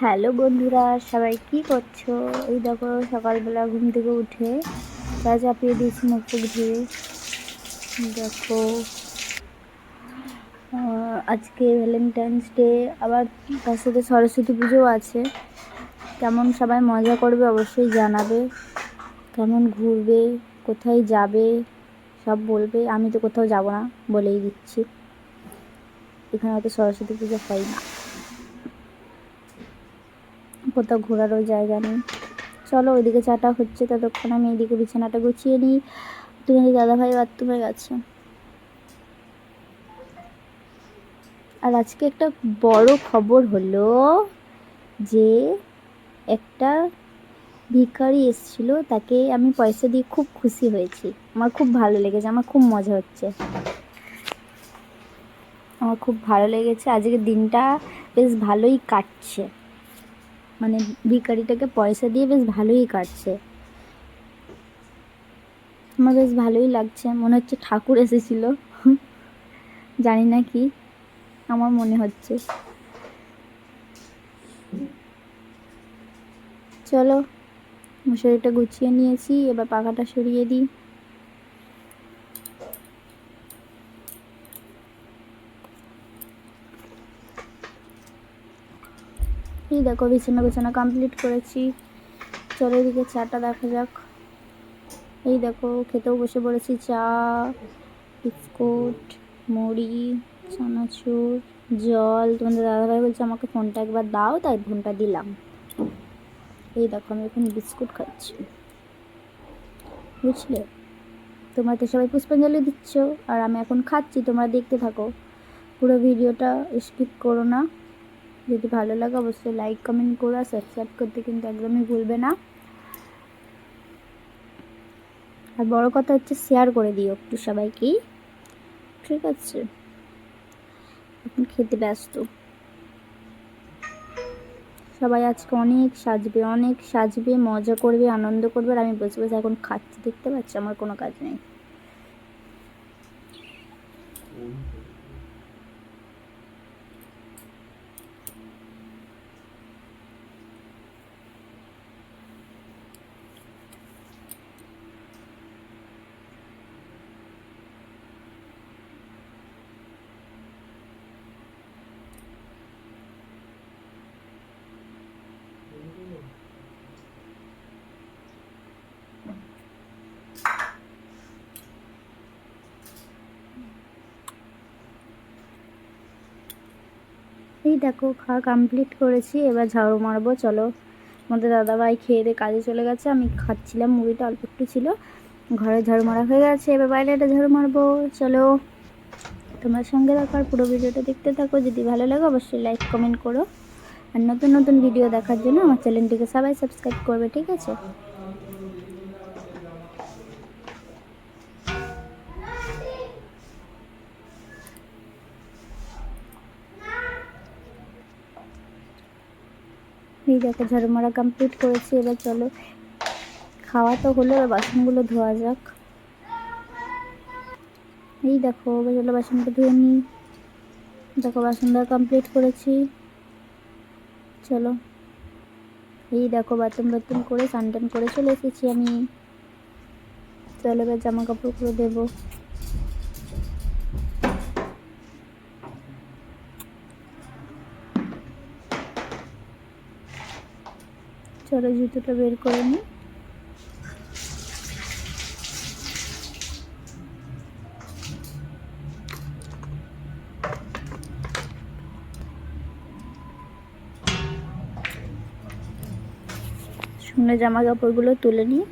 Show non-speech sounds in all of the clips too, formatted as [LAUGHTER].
Hello বন্ধুরা, সবাই কি করছ? এই দেখো, সকালবেলা ঘুম থেকে উঠে চা চাপিয়ে দিয়েছি মুখ টুক ধুয়ে। দেখো আজকে ভ্যালেন্টাইন্স ডে আবার তার সাথে সরস্বতী পুজোও আছে। কেমন সবাই মজা করবে অবশ্যই জানাবে। কেমন ঘুরবে, কোথায় যাবে, সব বলবে। আমি তো কোথাও যাব না বলেই দিচ্ছি। এখানে হয়তো সরস্বতী পুজো হয় না। কোথাও ঘোরারও জায়গা নেই। চলো ওইদিকে চাটা হচ্ছে, ততক্ষণ আমি এইদিকে বিছানাটা গুছিয়ে নিই। তুমি দাদাভাই বাথরুমে গেছে। আর আজকে একটা বড় খবর হলো যে একটা ভিখারি এসেছিল, তাকে আমি পয়সা দিয়ে খুব খুশি হয়েছি। আমার খুব ভালো লেগেছে, আমার খুব মজা হচ্ছে। আমার খুব ভালো লেগেছে। আজকের দিনটা বেশ ভালোই কাটছে। মানে ভিখারিটাকে পয়সা দিয়ে বেশ ভালোই কাটছে। আমার বেশ ভালোই লাগছে, মনে হচ্ছে ঠাকুর এসেছিল। জানি না কি আমার মনে হচ্ছে। চলো, মশারিটা গুছিয়ে নিয়েছি, এবার পাখাটা সরিয়ে দিই। এই দেখো, বিছানা বিছানা কমপ্লিট করেছি। চলো এদিকে চাটা দেখা যাক। এই দেখো, খেতেও বসে পড়েছি। চা, বিস্কুট, মুড়ি, চানাচুর, জল। তোমাদের দাদাভাই বলছে আমাকে ফোনটা একবার দাও, তাই ফোনটা দিলাম। এই দেখো, আমি এখন বিস্কুট খাচ্ছি। বুঝলে? তোমরা তো সবাই পুষ্পাঞ্জলি দিচ্ছ, আর আমি এখন খাচ্ছি। তোমরা দেখতে থাকো। পুরো ভিডিওটা স্কিপ করো না। যদি ভালো লাগে, অবশ্যই লাইক কমেন্ট করো আর সাবস্ক্রাইব করতে কিন্তু একদমই ভুলবে না। আর বড় কথা হচ্ছে শেয়ার করে দিও একটু সবাইকেই ঠিক আছে? এখন খেতে ব্যস্ত। সবাই আজকে অনেক সাজবে অনেক সাজবে, মজা করবে, আনন্দ করবে আর আমি বসে বসে এখন খাচ্ছি, দেখতে পাচ্ছি? আমার কোনো কাজ নেই। এই দেখো, খাওয়া কমপ্লিট করেছি। এবার ঝাড়ু মারবো, চলো। আমাদের দাদাভাই খেয়ে দিয়ে কাজে চলে গেছে। আমি খাচ্ছিলাম, মুড়িটা অল্প একটু ছিল। ঘরে ঝাড়ু মারা হয়ে গেছে, এবার বাইরে একটা ঝাড়ু মারবো। চলো। তোমার সঙ্গে দেখার পুরো ভিডিওটা দেখতে থাকো। যদি ভালো লাগে, অবশ্যই লাইক কমেন্ট করো। আর নতুন নতুন ভিডিও দেখার জন্য আমার চ্যানেলটিকে সবাই সাবস্ক্রাইব করবে, ঠিক আছে? এই দেখো ঝাড়ু মারা কমপ্লিট করেছি, এবার চলো। খাওয়া তো হলো বাসনগুলো ধোয়া যাক। এই দেখো, এবার চলো বাসনটা ধুয়ে নিই। দেখো বাসন ধোয়া কমপ্লিট করেছি। চলো। এই দেখো বাথরুম বাথরুম করে, স্নান করে চলে এসেছি আমি। চলো এবার জামা কাপড়গুলো দেবো। চলো জুতোটা বের করে নিই শুকনো জামা কাপড়গুলো তুলে নিই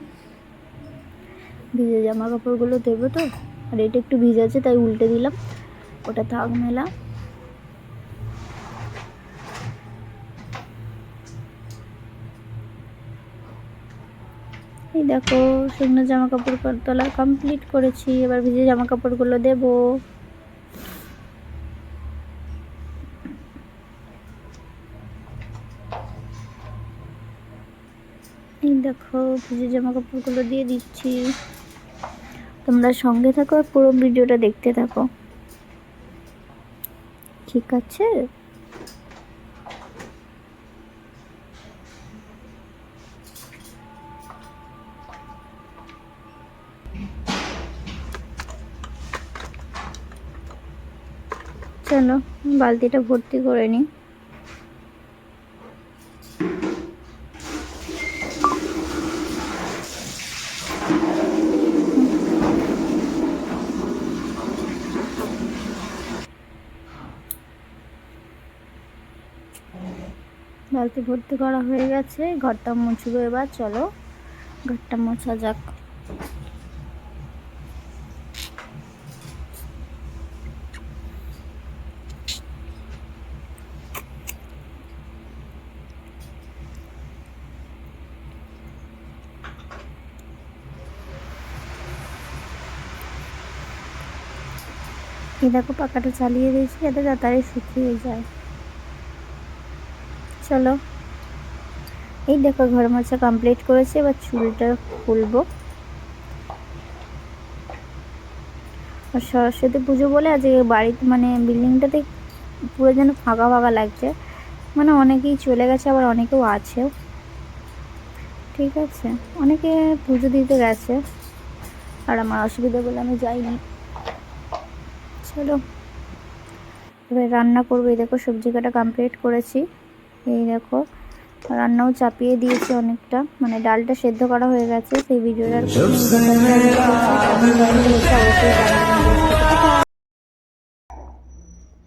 ভিজে জামা কাপড়গুলো দেবো তো, আর এটা একটু ভিজেছে তাই উল্টে দিলাম। ওটা থাক মেলা। এই দেখো, শুকনো জামা কাপড় তোলা কমপ্লিট করেছি। এবার ভিজে জামা কাপড়গুলো দেবো। এই দেখো, ভিজে জামা কাপড়গুলো দিয়ে দিচ্ছি। তোমরা সঙ্গে থাকো আর পুরো ভিডিওটা দেখতে থাকো। ঠিক আছে? চলো, বালতিটা ভর্তি করে নিই। বালতি ভর্তি করা হয়ে গেছে, ঘরটা মুছবো এবার, চলো। ঘরটা মোছা যাক। এই দেখো, পাখাটা চালিয়ে দিয়েছি যাতে তাড়াতাড়ি শুকিয়ে যায়। চলো। এই দেখো, ঘর মোছা কমপ্লিট করেছি, এবার চুলটা খুলবো। আর সরস্বতী পুজো বলে আজকে বাড়িতে মানে বিল্ডিংটাতে পুরো যেন ফাঁকা ফাঁকা লাগছে। মানে অনেকেই চলে গেছে, আবার অনেকেও আছেও ঠিক আছে? অনেকে পুজো দিতে গেছে। আর আমার অসুবিধা বলে আমি যাইনি। চলো এবার রান্না করব। এই দেখো সবজি কাটা কমপ্লিট করেছি। এই দেখো রান্নাও চাপিয়ে দিয়েছি অনেকটা। মানে ডালটা সেদ্ধ করা হয়ে গেছে সেই ভিডিওটা।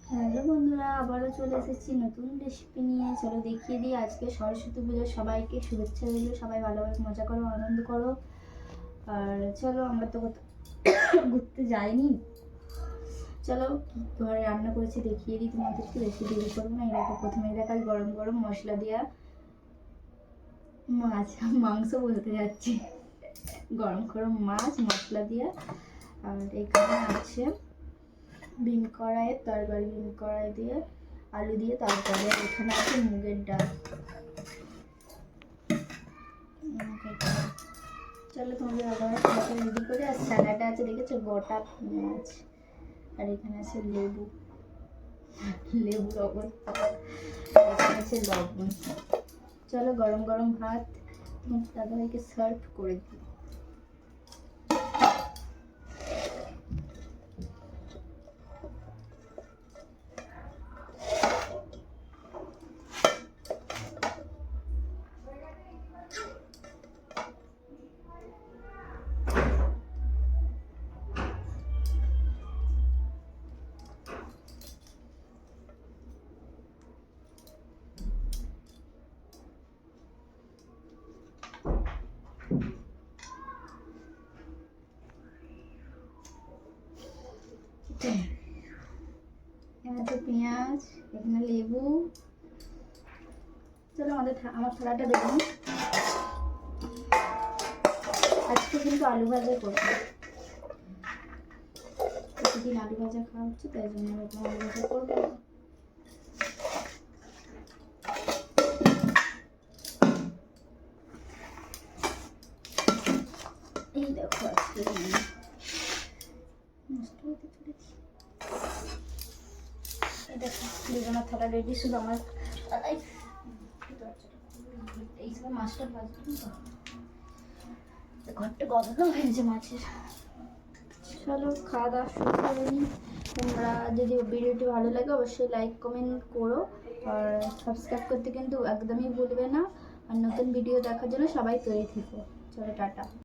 হ্যালো বন্ধুরা আবারও চলে এসেছি নতুন রেসিপি নিয়ে। চলো দেখিয়ে দিই আজকে সরস্বতী পুজো সবাইকে। শুভেচ্ছা দিল সবাই ভালোভাবে মজা করো আনন্দ করো। আর চলো আমরা তো কোথাও [COUGHS] ঘুরতে যাইনি। চলো, ঘরে রান্না করেছি, দেখিয়ে দিই তোমাদেরকে বেশি দেরি করব না। এরকম প্রথমে দেখাই গরম গরম মশলা দেওয়া মাছ, মাংস বলতে যাচ্ছি। গরম গরম মাছ, মশলা দিয়ে। আর এখানে আছে বিন কড়াইয়ের তরকারি বিন কড়াই দিয়ে, আলু দিয়ে তরকারি এখানে আছে মুগের ডাল। চলো তোমাদের আবার রেডি করে, আর স্যালাডটা আছে, দেখেছ? গোটা পেঁয়াজ। আর এখানে আছে লেবু। লেবুর অবস্থা এখানে আছে লবণ। চলো গরম গরম ভাত। দাদাভাইকে সার্ভ করে দিই এখানে পেঁয়াজ, এখানে লেবু। চলো আমাদের আমার থালাটা দেখুন আজকে কিন্তু আলু ভাজা করব। প্রতিদিন আলু ভাজা খাওয়া হচ্ছে, তাই জন্য আলু ভাজা করব এই দেখো আজকে রান্না। নষ্ট হতে চলেছে এই দেখো থালা রেডি শুধু আমার। থালাই এই সময় মাছটা তো। ঘরটা গন্ধ হয়েছে মাছের। চলো, খাওয়া দাওয়া শুরু করে তোমরা যদি ভিডিওটি ভালো লাগে, অবশ্যই লাইক কমেন্ট করো। আর সাবস্ক্রাইব করতে কিন্তু একদমই ভুলবে না। আর নতুন ভিডিও দেখার জন্য সবাই তৈরি থেকো। চলো, টাটা।